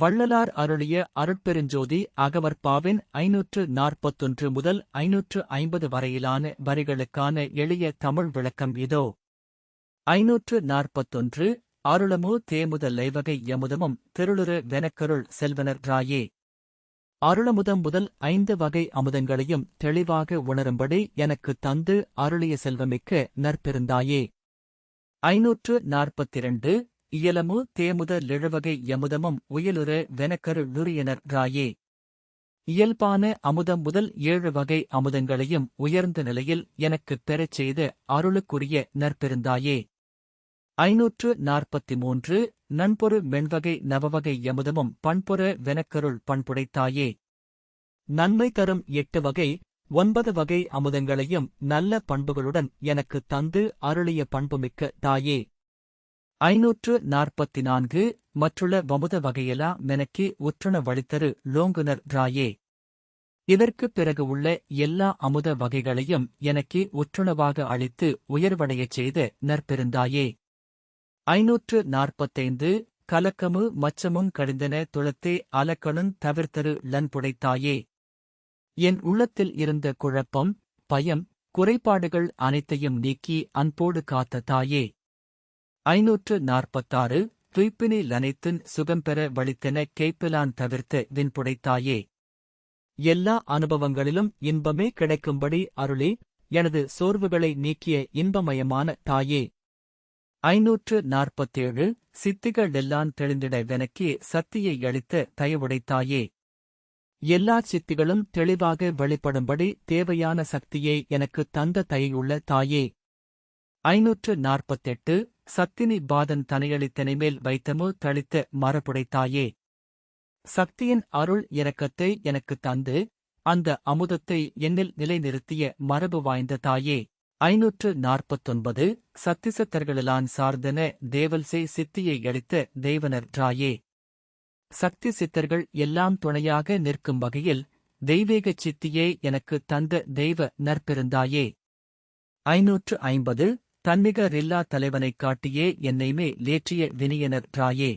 வள்ளலார் அருளிய அருட்பெருஞ்சோதி அகவற்பாவின் ஐநூற்று நாற்பத்தொன்று முதல் ஐநூற்று ஐம்பது வரையிலான வரிகளுக்கான எளிய தமிழ் விளக்கம் இதோ. ஐநூற்று நாற்பத்தொன்று அருளமு தேமுத லைவகை யமுதமும் திருளுரு வெனக்கருள் செல்வனர் ராயே. அருளமுதம் முதல் ஐந்து வகை அமுதங்களையும் தெளிவாக உணரும்படி எனக்குத் தந்து அருளிய செல்வமிக்க நற்பெருந்தாயே. ஐநூற்று நாற்பத்திரண்டு இயலமு தேமுத லிழவகை யமுதமும் உயலுற வெனக்கரு லுரியனர் ராயே. இயல்பான அமுதம் முதல் ஏழு வகை அமுதங்களையும் உயர்ந்த நிலையில் எனக்குப் பெறச் செய்த அருளுக்குரிய நற்பெருந்தாயே. ஐநூற்று நாற்பத்தி மூன்று நண்பொரு மென்வகை நவவகை யமுதமும் பண்பொரு வெனக்கருள் பண்புடைத்தாயே. நன்மை தரும் எட்டு வகை ஒன்பது வகை அமுதங்களையும் நல்ல பண்புகளுடன் எனக்குத் தந்து அருளிய பண்புமிக்க தாயே. ஐநூற்று நாற்பத்தி நான்கு மற்றுள்ள வமுத வகையலா மெனக்கி உற்றுண வழித்தரு லோங்குனர் ராயே. இதற்குப் பிறகு உள்ள எல்லா அமுத வகைகளையும் எனக்கு உற்றுணவாக அளித்து உயர்வடையச் செய்த நற்பெருந்தாயே. ஐநூற்று நாற்பத்தைந்து கலக்கமு மச்சமும் கடிந்தன துளத்தே அலக்கணுன் தவிர்த்தரு லன்புடைத்தாயே. என் உள்ளத்தில் இருந்த குழப்பம் பயம் குறைபாடுகள் அனைத்தையும் நீக்கி அன்போடு காத்த தாயே. ஐநூற்று நாற்பத்தாறு துய்ப்பினி லனைத்தின் சுகம்பெற வழித்தென கேய்ப்பிலான் தவிர்த்த வின்புடைத்தாயே எல்லா அனுபவங்களிலும் இன்பமே கிடைக்கும்படி அருளி எனது சோர்வுகளை நீக்கிய இன்பமயமான தாயே. ஐநூற்று நாற்பத்தேழு சித்திகளெல்லான் தெளிந்திட வெனக்கே சத்தியை அளித்த தயவுடைத்தாயே. எல்லா சித்திகளும் தெளிவாக வெளிப்படும்படி தேவையான சக்தியை எனக்கு தந்த தயையுள்ள தாயே. ஐநூற்று நாற்பத்தெட்டு சத்தினி பாதன் தனையளித்தனைமேல் வைத்தமு தளித்த மரபுடைத்தாயே. சக்தியின் அருள் இரக்கத்தை எனக்குத் தந்து அந்த அமுதத்தை என்னில் நிலைநிறுத்திய மரபு வாய்ந்த தாயே. ஐநூற்று நாற்பத்தொன்பது சத்திசத்தர்களான் சார்ந்தன தேவல்சே சித்தியை அளித்த தேவனர் ராயே சக்தி சித்தர்கள் எல்லாம் துணையாக நிற்கும் வகையில் தெய்வீகச் சித்தியே எனக்கு தந்த தெய்வ நற்பெருந்தாயே. ஐநூற்று ஐம்பது தன்மிக ரில்லா தலைவனைக் காட்டியே என்னைமே லேற்றிய வினியனர் ராயே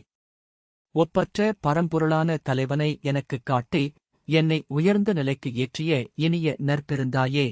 ஒப்பற்ற பரம்பொருளான தலைவனை எனக்குக் காட்டி என்னை உயர்ந்த நிலைக்கு ஏற்றிய இனிய நற்பெருந்தாயே.